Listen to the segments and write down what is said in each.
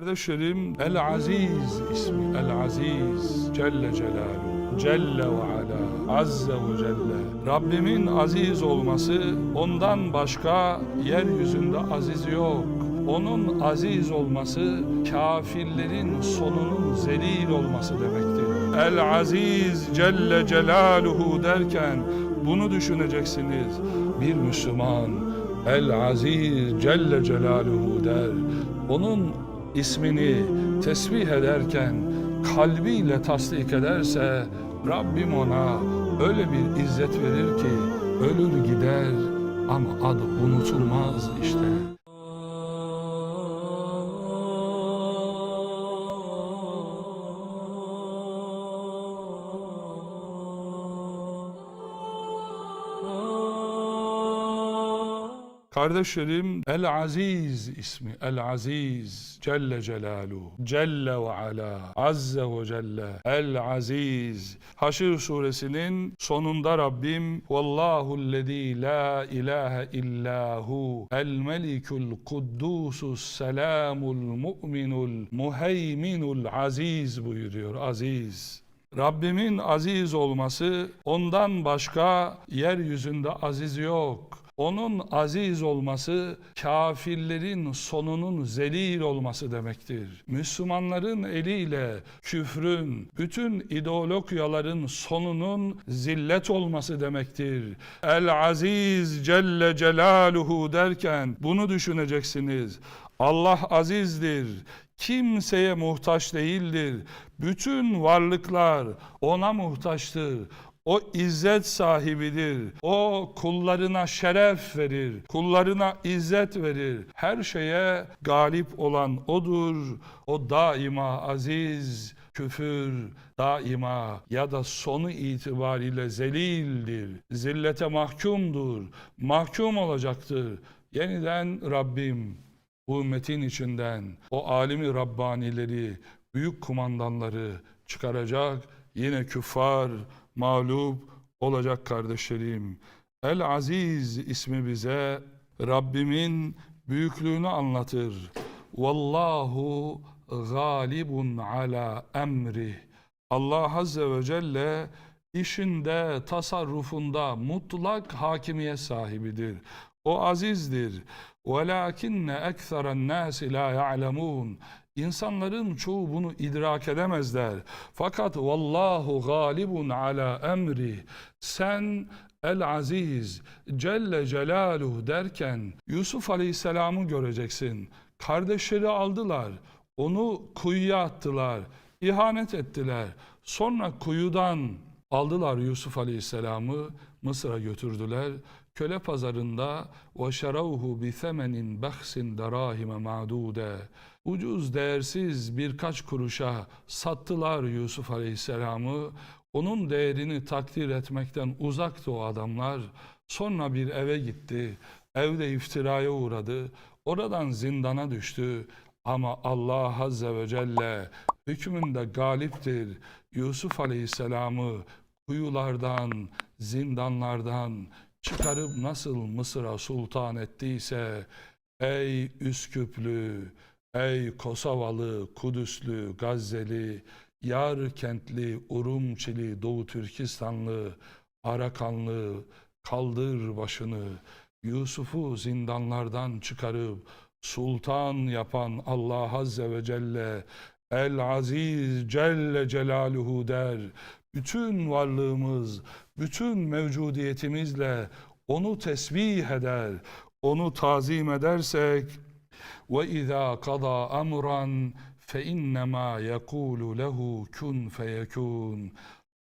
Kardeşlerim El Aziz ismi El Aziz Celle Celaluhu Celle ve Ala Azze ve Celle Rabbimin aziz olması ondan başka yeryüzünde aziz yok. Onun aziz olması kafirlerin sonunun zelil olması demektir. El Aziz Celle Celaluhu derken bunu düşüneceksiniz. Bir Müslüman El Aziz Celle Celaluhu der. Onun ismini tesbih ederken kalbiyle tasdik ederse Rabbim ona öyle bir izzet verir ki ölür gider ama adı unutulmaz işte. Kardeşlerim El Aziz ismi El Aziz Celle Celaluhu Celle ve Ala Azze ve Celle El Aziz Haşr suresinin sonunda Rabbim Vallahu lezî la ilahe illahu El Melikul Kuddusus Selamul Mu'minul Muheyminul Aziz buyuruyor Aziz Rabbimin aziz olması ondan başka yeryüzünde aziz yok. Onun aziz olması kafirlerin sonunun zelil olması demektir. Müslümanların eliyle küfrün, bütün ideologyaların sonunun zillet olması demektir. El Aziz Celle Celaluhu derken bunu düşüneceksiniz. Allah azizdir. Kimseye muhtaç değildir. Bütün varlıklar ona muhtaçtır. O izzet sahibidir. O kullarına şeref verir. Kullarına izzet verir. Her şeye galip olan odur. O daima aziz, küfür daima ya da sonu itibariyle zelildir. Zillete mahkumdur. Mahkum olacaktır. Yeniden Rabbim bu ümmetin içinden o alimi Rabbanileri, büyük kumandanları çıkaracak. Yine küffar, mağlup olacak kardeşlerim. El Aziz ismi bize Rabbimin büyüklüğünü anlatır. Vallahu galibun ala emri. Allah Azze ve Celle işinde, tasarrufunda mutlak hakimiyet sahibidir. O azizdir. وَلَاكِنَّ اَكْثَرَ النَّاسِ لَا يَعْلَمُونَ İnsanların çoğu bunu idrak edemezler. Fakat vallahu galibun ala emri. Sen El Aziz Celle Celaluhu derken Yusuf Aleyhisselam'ı göreceksin. Kardeşleri aldılar. Onu kuyuya attılar. ihanet ettiler. Sonra kuyudan aldılar Yusuf Aleyhisselam'ı Mısır'a götürdüler. Köle pazarında ve şeravuhu bi semenin bahsin darahime ma'dude Ucuz, değersiz birkaç kuruşa sattılar Yusuf Aleyhisselam'ı. Onun değerini takdir etmekten uzaktı o adamlar. Sonra bir eve gitti. Evde iftiraya uğradı. Oradan zindana düştü. Ama Allah Azze ve Celle hükmünde galiptir. Yusuf Aleyhisselam'ı kuyulardan, zindanlardan çıkarıp nasıl Mısır'a sultan ettiyse ey Üsküplü, ey Kosovalı, Kudüslü, Gazze'li, Yarkentli, Urumçili, Doğu Türkistanlı, Arakanlı kaldır başını. Yusuf'u zindanlardan çıkarıp sultan yapan Allah Azze ve Celle El Aziz Celle Celaluhu der. Bütün varlığımız, bütün mevcudiyetimizle onu tesbih eder, onu tazim edersek kada amran fe innemâ yekûlu lehu kun feyekûn.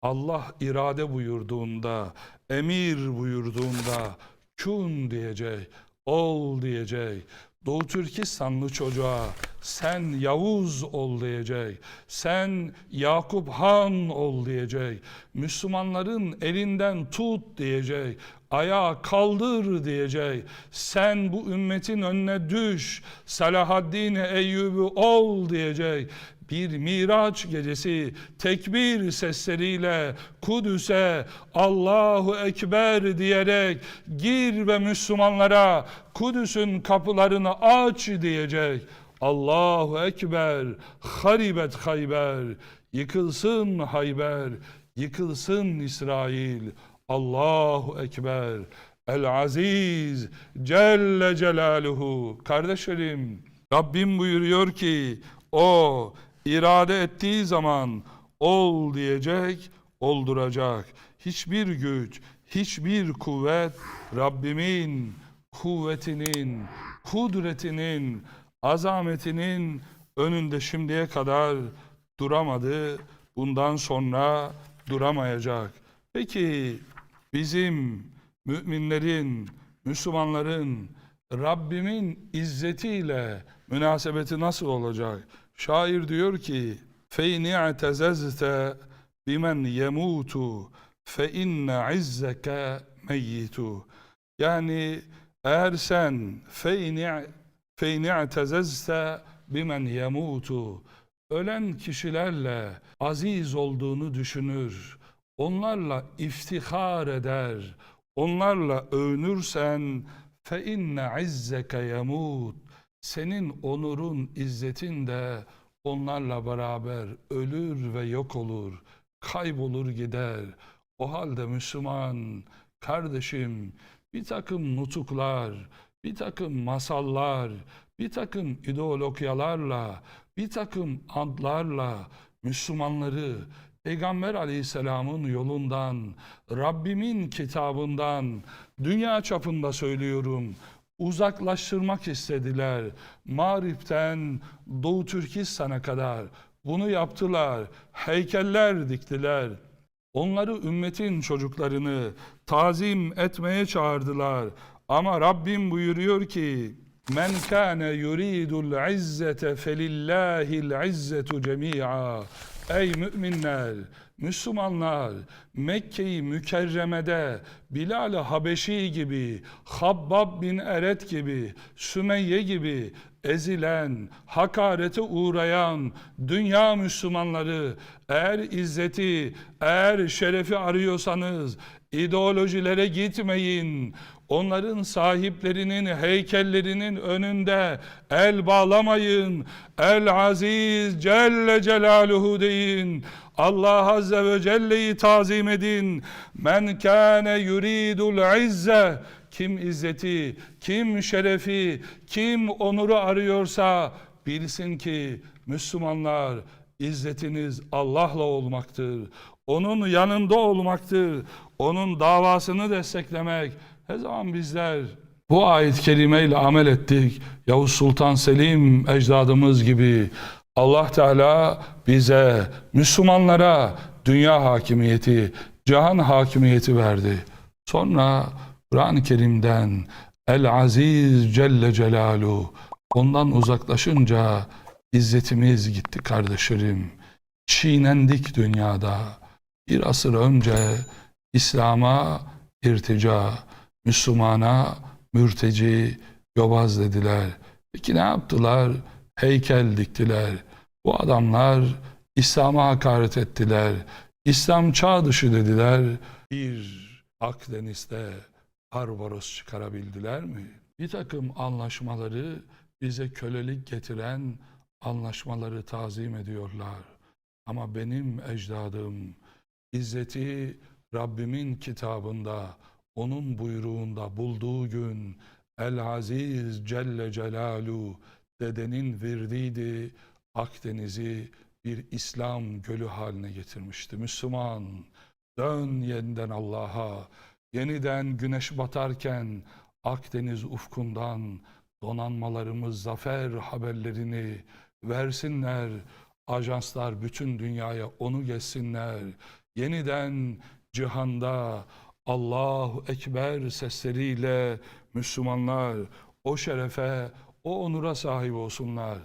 Allah irade buyurduğunda, emir buyurduğunda kun diyecek, ol diyecek. Doğu Türkistanlı çocuğa sen Yavuz ol diyecek. Sen Yakup Han ol diyecek. Müslümanların elinden tut diyecek. Ayağa kaldır diyecek. Sen bu ümmetin önüne düş. Salahaddin Eyyubi ol diyecek bir Miraç gecesi tekbir sesleriyle Kudüs'e Allahu Ekber diyerek gir ve Müslümanlara Kudüs'ün kapılarını aç diyecek. Allahu Ekber, haribet Hayber, yıkılsın Hayber, yıkılsın İsrail. Allahu Ekber, El Aziz, Celle Celaluhu. Kardeşlerim, Rabbim buyuruyor ki, o irade ettiği zaman ol diyecek, olduracak. Hiçbir güç, hiçbir kuvvet Rabbimin kuvvetinin, kudretinin, azametinin önünde şimdiye kadar duramadı. Bundan sonra duramayacak. Peki bizim müminlerin, Müslümanların Rabbimin izzetiyle münasebeti nasıl olacak? Şair diyor ki: "Feyni i'tezezte bimen yemutu fe inne izzeke meyyitu." Yani eğer sen feyni feyni i'tezezte bimen yemutu ölen kişilerle aziz olduğunu düşünür, onlarla iftihar eder, onlarla övünürsen fe inne izzeke yemut senin onurun, izzetin de onlarla beraber ölür ve yok olur, kaybolur gider. O halde Müslüman kardeşim bir takım nutuklar, bir takım masallar, bir takım ideologyalarla, bir takım adlarla Müslümanları Peygamber aleyhisselamın yolundan, Rabbimin kitabından, dünya çapında söylüyorum, uzaklaştırmak istediler. Marif'ten Doğu Türkistan'a kadar bunu yaptılar. Heykeller diktiler. Onları ümmetin çocuklarını tazim etmeye çağırdılar. Ama Rabbim buyuruyor ki Men kâne yuridul izzete felillahil izzetu cemi'a Ey müminler, Müslümanlar, Mekke-i Mükerreme'de Bilal-i Habeşi gibi, Habbab bin Eret gibi, Sümeyye gibi ezilen, hakarete uğrayan dünya Müslümanları eğer izzeti, eğer şerefi arıyorsanız ideolojilere gitmeyin. Onların sahiplerinin heykellerinin önünde el bağlamayın. El Aziz Celle Celaluhu deyin. Allah Azze ve Celle'yi tazim edin. Men kâne yuridul izze kim izzeti, kim şerefi, kim onuru arıyorsa bilsin ki Müslümanlar izzetiniz Allah'la olmaktır. Onun yanında olmaktır. Onun davasını desteklemek. Her zaman bizler bu ayet-i amel ettik. Yavuz Sultan Selim ecdadımız gibi Allah Teala bize, Müslümanlara dünya hakimiyeti, cihan hakimiyeti verdi. Sonra Kur'an-ı Kerim'den El Aziz Celle Celaluhu ondan uzaklaşınca izzetimiz gitti kardeşlerim. Çiğnendik dünyada. Bir asır önce İslam'a irtica, Müslümana mürteci, yobaz dediler. Peki ne yaptılar? Heykel diktiler. Bu adamlar İslam'a hakaret ettiler. İslam çağ dışı dediler. Bir Akdeniz'de Barbaros çıkarabildiler mi? Bir takım anlaşmaları bize kölelik getiren anlaşmaları tazim ediyorlar. Ama benim ecdadım izzeti Rabbimin kitabında, onun buyruğunda bulduğu gün El Aziz Celle Celalu dedenin verdiydi Akdeniz'i bir İslam gölü haline getirmişti. Müslüman dön yeniden Allah'a yeniden güneş batarken Akdeniz ufkundan donanmalarımız zafer haberlerini versinler. Ajanslar bütün dünyaya onu geçsinler. Yeniden cihanda Allahu Ekber sesleriyle Müslümanlar o şerefe, o onura sahip olsunlar.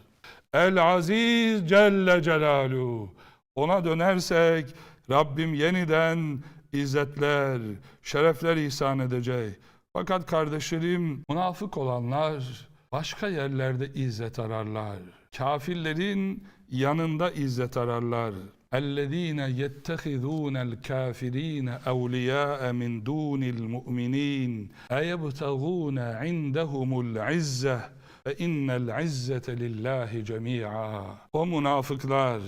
El Aziz Celle Celaluhu. Ona dönersek Rabbim yeniden izzetler, şerefler ihsan edecek. Fakat kardeşlerim münafık olanlar başka yerlerde izzet ararlar. Kafirlerin yanında izzet ararlar. اَلَّذ۪ينَ يَتَّخِذُونَ الْكَافِر۪ينَ اَوْلِيَاءَ مِنْ دُونِ الْمُؤْمِن۪ينَ اَيَبْتَغُونَ عِنْدَهُمُ الْعِزَّةِ ve innel izzete lillahi cemi'a. O münafıklar,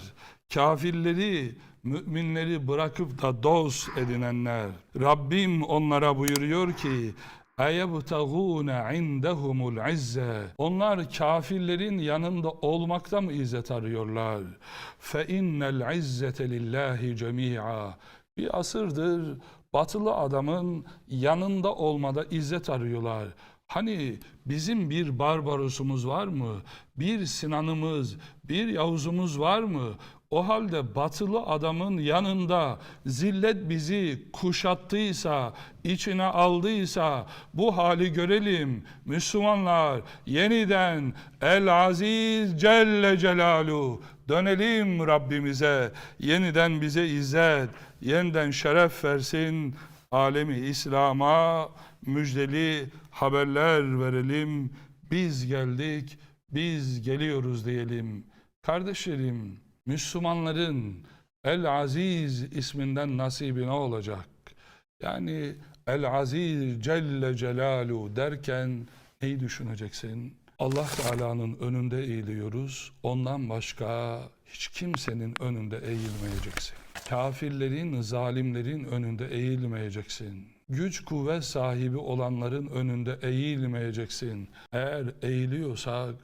kafirleri, müminleri bırakıp da dost edinenler. Rabbim onlara buyuruyor ki اَيَبْتَغُونَ عِنْدَهُمُ الْعِزَّةِ Onlar kafirlerin yanında olmakta mı izzet arıyorlar? فَاِنَّ الْعِزَّةَ لِلّٰهِ جَمِيعًا Bir asırdır batılı adamın yanında olmada izzet arıyorlar. Hani bizim bir Barbaros'umuz var mı? Bir Sinan'ımız, bir Yavuz'umuz var mı? O halde batılı adamın yanında zillet bizi kuşattıysa, içine aldıysa bu hali görelim. Müslümanlar yeniden El Aziz Celle Celaluhu dönelim Rabbimize. Yeniden bize izzet, yeniden şeref versin. Alemi İslam'a müjdeli haberler verelim. Biz geldik, biz geliyoruz diyelim. Kardeşlerim, Müslümanların El Aziz isminden nasibi ne olacak? Yani El Aziz Celle Celalu derken neyi düşüneceksin? Allah Teala'nın önünde eğiliyoruz. Ondan başka hiç kimsenin önünde eğilmeyeceksin. Kafirlerin, zalimlerin önünde eğilmeyeceksin. Güç kuvvet sahibi olanların önünde eğilmeyeceksin. Eğer eğiliyorsak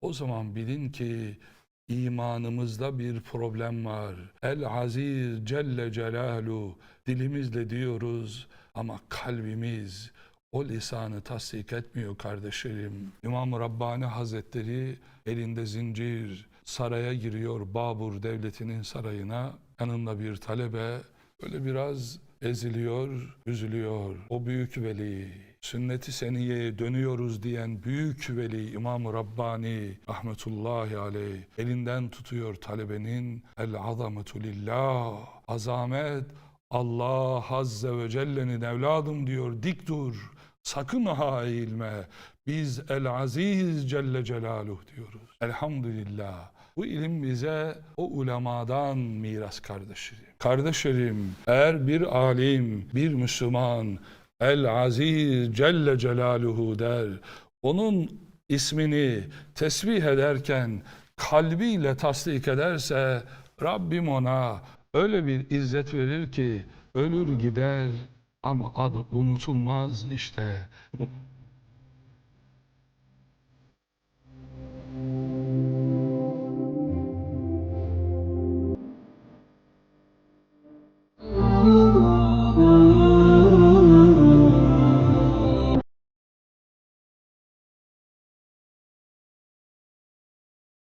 o zaman bilin ki imanımızda bir problem var. El Aziz Celle Celalu dilimizle diyoruz ama kalbimiz o lisanı tasdik etmiyor kardeşlerim. İmam Rabbani Hazretleri elinde zincir saraya giriyor Babur devletinin sarayına. Yanında bir talebe öyle biraz eziliyor, üzülüyor. O büyük veli, sünnet-i seniyeye dönüyoruz diyen büyük veli İmam Rabbani rahmetullahi aleyh elinden tutuyor talebenin el azametu lillah azamet Allah Azze ve Celle'nin evladım diyor dik dur sakın ha eğilme. Biz el aziz Celle Celaluhu diyoruz. Elhamdülillah. Bu ilim bize o ulemadan miras kardeşlerim. Kardeşlerim eğer bir alim, bir Müslüman El Aziz Celle Celaluhu der, onun ismini tesbih ederken kalbiyle tasdik ederse Rabbim ona öyle bir izzet verir ki ölür gider ama adı unutulmaz işte.